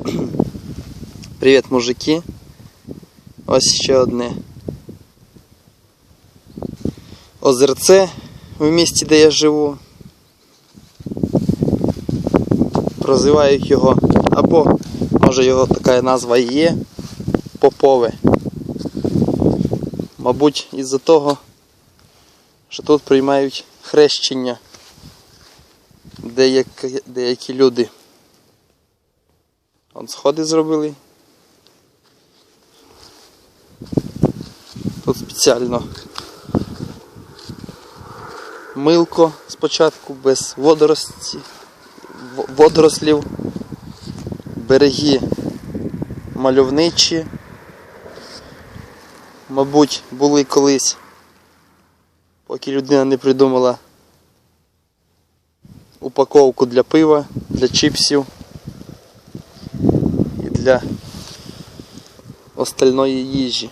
Привіт, мужики. Ось ще одне. Озерце в місті, де я живу. Прозивають його, або, може його така назва і є, Попове. Мабуть, із-за того, що тут приймають хрещення деякі, деякі люди. Он сходи зробили. Тут спеціально милко спочатку без водорості, водорослів, береги мальовничі. Мабуть, були колись, поки людина не придумала упаковку для пива, для чіпсів для остальної їжі.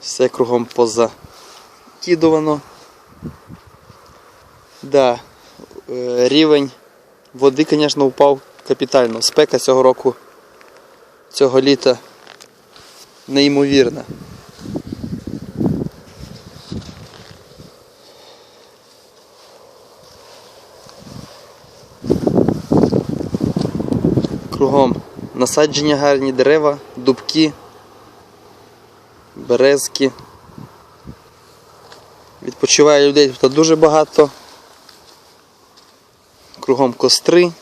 Все кругом позакидувано. Да, е, рівень води, звісно, впав капітально. Спека цього року, цього літа неймовірна. Кругом насадження гарні дерева, дубки, березки. Відпочиває людей тут дуже багато. Кругом костри.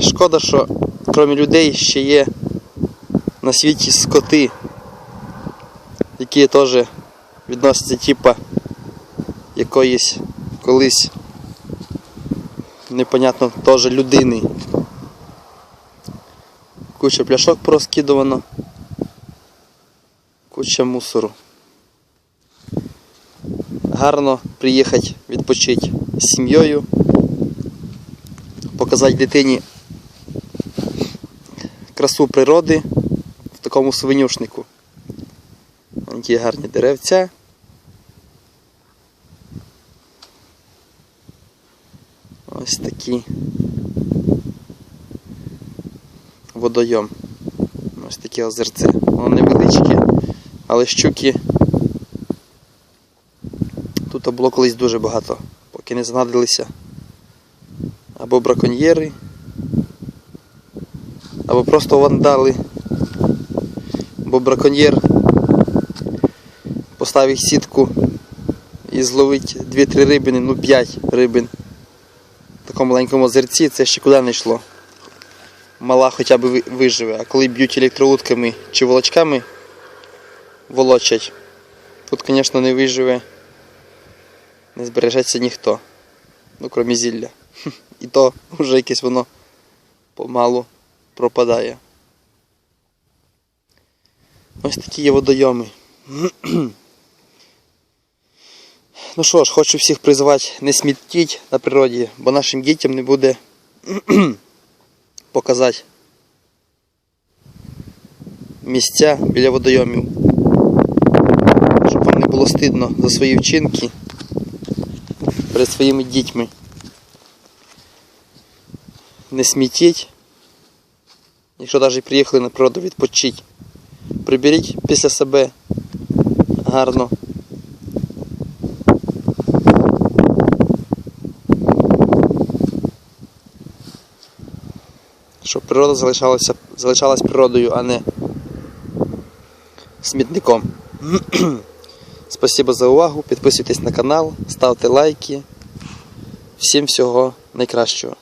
Шкода, що крім людей ще є на світі скоти, які теж відносяться типа якоїсь колись непонятно теж людини. Куча пляшок порозкидувано, куча мусору. Гарно приїхати відпочити з сім'єю, показати дитині красу природи в такому свинюшнику. Які гарні деревця. Ось такий водойом. Ось таке озерце. Воно невеличке, але щуки тут було колись дуже багато, поки не знадилися або браконьєри, або просто вандали. Бо браконьєр поставить сітку і зловить 2-3 рибини, ну 5 рибин такому маленькому озерці це ще куди не йшло. Мала хоча б виживе, а коли б'ють електроутками чи волочками волочать, тут, звісно, не виживе, не збережеться ніхто. Ну, крім зілля. І то вже якесь воно помалу пропадає. Ось такі є водойоми. Ну що ж, хочу всіх призвати не смітіть на природі, бо нашим дітям не буде показати місця біля водойомів. Щоб вам не було стидно за свої вчинки перед своїми дітьми. Не смітіть. Якщо навіть приїхали на природу відпочити, приберіть після себе гарно. Щоб природа залишалася, залишалась природою, а не смітником. Спасибо за увагу. Підписуйтесь на канал, ставте лайки. Всім всього найкращого.